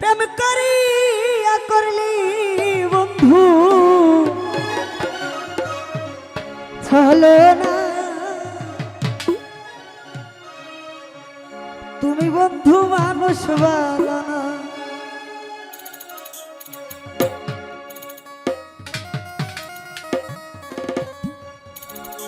প্রেম করিয়া করলি বন্ধু। চলো না। তুমি বন্ধু মানুষ বালা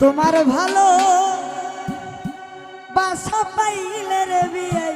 তোমার ভালো বাসা পাইলে রে বিয়াই।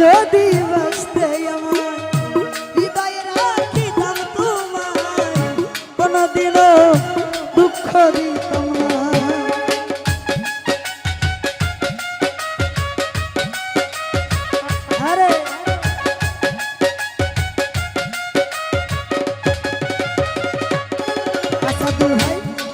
যদি বাঁচতে আমার হৃদয়ে রাখিতাম তোমায়, কোনোদিনও দুঃখ দিতাম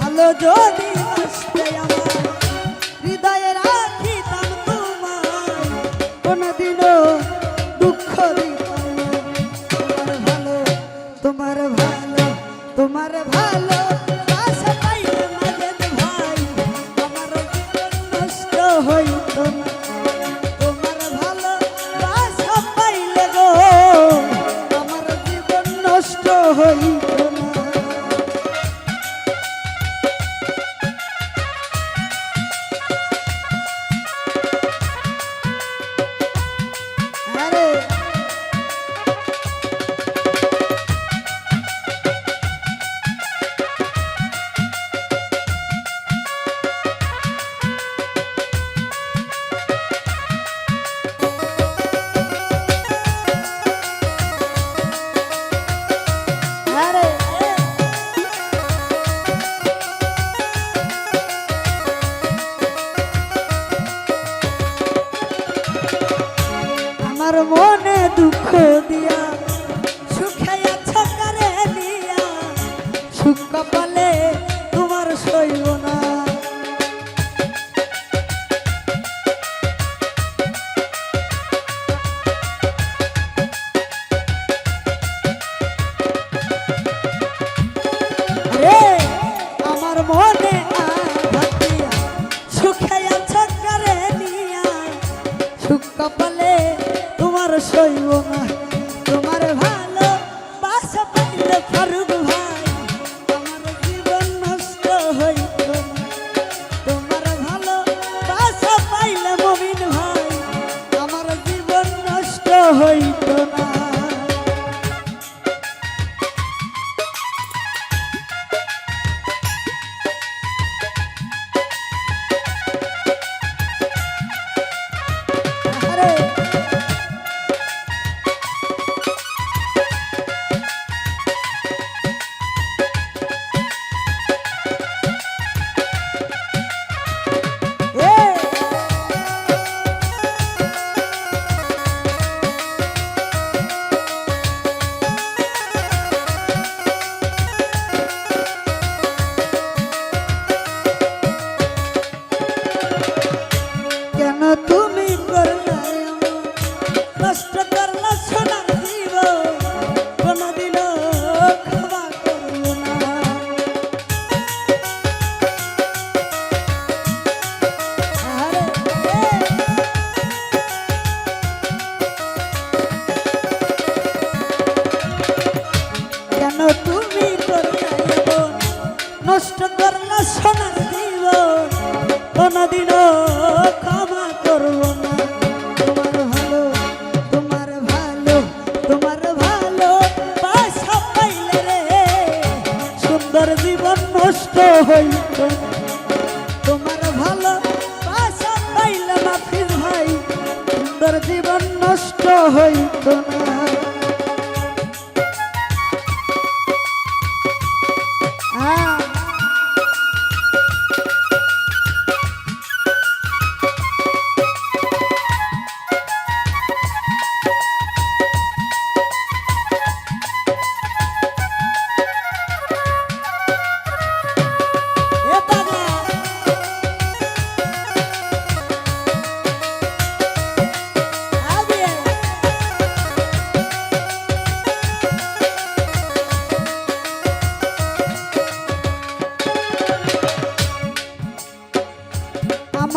ভালো যদি বাঁচতে আমার হৃদয়ে রাখিতাম তোমায়, কোনোদিনও দুঃখ মনে দুঃখ দিয়া, সুখে আছো কারে দিয়া সুখ কপালে তোমার সইব না। আমার মনে সুখে আছো কারে দিয়া সুখ কপালে আর সইব না। তোমার ভালো বাসা পাইলে ফারুক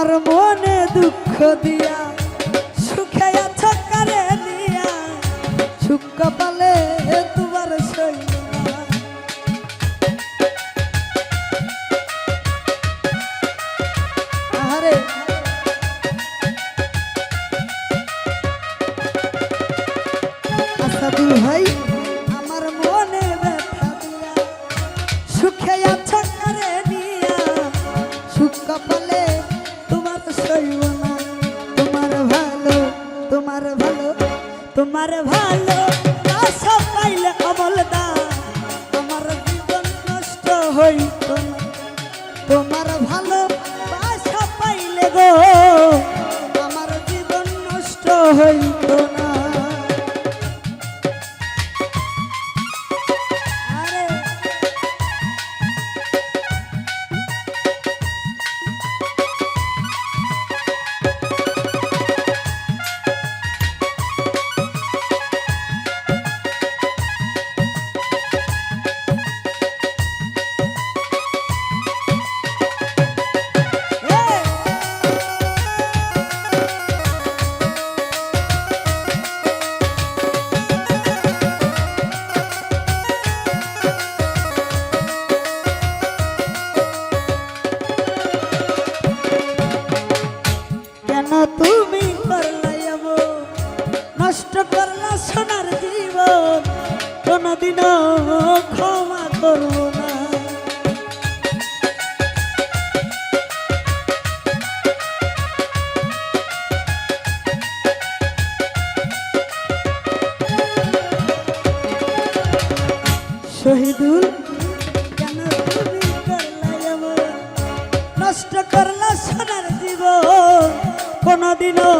আমার মনে দুঃখ দিয়া সুখে আছো কারে দিয়া সুখ কপালে ভালো তোমার ভালো আশা পাইলে অবলদা আমার জীবন নষ্ট হইত তোমার ভালো দিনও ক্ষমা করব না। শহীদুল কেন তুমি নষ্ট করলা সোনার জীবন? কোনদিনও